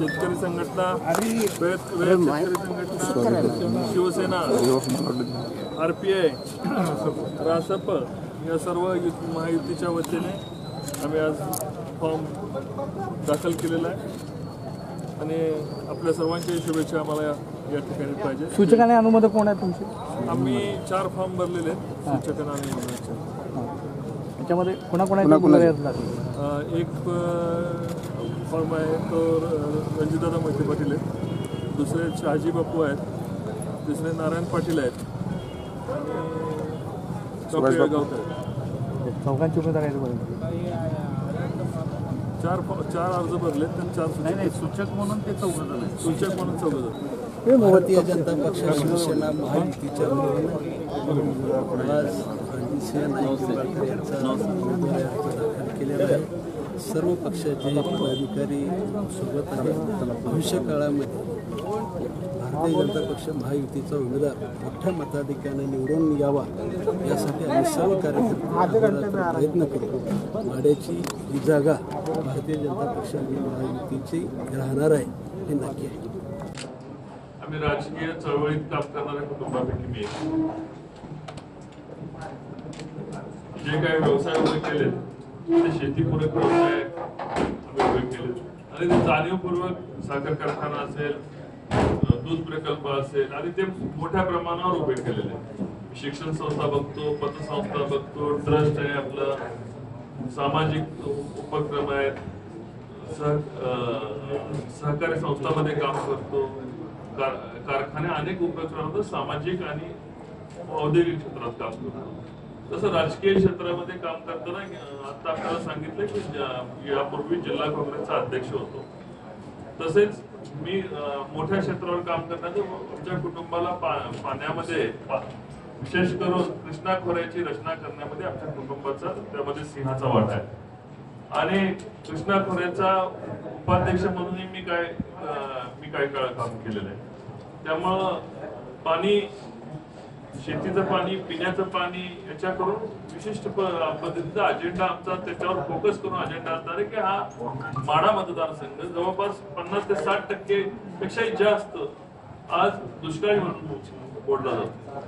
शेतकरी संघटना रयत रयत शेतकरी संघटना Shivsena R P I Rasap या सर्व युत- महायुतीच्या वतीने आम्ही आज फॉर्म दाखल केलेला आहे. आणि आपल्या सर्वांच्या शुभेच्छा आम्हाला या ठिकाणी पाहिजे. सूचक आणि अनुमोदक कोण आहे तुमचे? आम्ही चार फॉर्म भरलेले आहेत. सूचकांना आणि अनुमोदनाचे. त्याच्यामध्ये अ, एक फॉर्म आहे तो रणजितदादा मोहिते पाटील आहेत. दुसरे शहाजी बापू आहेत. तिसरे नारायण पाटील आहेत. आणि येळगावकर आहेत. चौघांची उमेदवार आहेत बरोबर चार फॉ- चार अर्ज भरले तर चार सूचक नाही सूचक म्हणून ते चौघ जण आहेत. सूचक म्हणून चौघ जण भारतीय जनता पक्ष शिवसेना महायुतीच्या आज दाखल केलेला आहे सर्व पक्षाचे पदाधिकारी सोबत आहेत भविष्य काळामध्ये भारतीय जनता पक्ष महायुतीचा उमेदवार मोठ्या मताधिक्याने निवडून यावा यासाठी आम्ही सर्व कार्यकर्ते प्रयत्न करू माड्याची ही जागा भारतीय जनता पक्ष आणि महायुतीची राहणार आहे हे नक्की आहे. आम्ही राजकीय चळवळीत काम करणाऱ्या कुटुंबापैकी मी जे काही व्यवसाय उभे केले ते शेतीपूरक व्यवसाय आम्ही उभे केले. आणि ते जाणीवपूर्वक साखर कारखाना असेल दूध प्रकल्प असेल आणि ते मोठ्या प्रमाणावर उभे केलेले. आहेत. शिक्षण संस्था बघतो पतसंस्था बघतो ट्रस्ट आहे आपलं सामाजिक उपक्रम आहेत. सह सहकारी संस्थामध्ये काम करतो. कार- कारखाने अनेक उपक्रम सामाजिक आणि औद्योगिक क्षेत्रात काम करतो. जसं राजकीय क्षेत्रामध्ये काम करताना आता आपल्याला सांगितलं की यापूर्वी जिल्हा काँग्रेसचा अध्यक्ष होतो. तसेच मी मोठ्या क्षेत्रावर काम करण्याचं आमच्या कुटुंबाला पाण्यामध्ये विशेष करून कृष्णा खोऱ्याची रचना करण्यामध्ये आमच्या कुटुंबाचा त्यामध्ये सिंहाचा वाटा आहे. आणि कृष्णा खोऱ्याचा उपाध्यक्ष म्हणूनही मी काय मी काय काळ काम केलेलं आहे. त्यामुळं पाणी शेतीचं पाणी पिण्याचं पाणी याच्याकडून विशिष्ट पद्धतीचा अजेंडा आमचा त्याच्यावर फोकस करून अजेंडा असणार आहे की हा माडा मतदारसंघ जवळपास पन्नास ते साठ टक्के पेक्षाही जास्त आज दुष्काळी म्हणून बोलला जातो.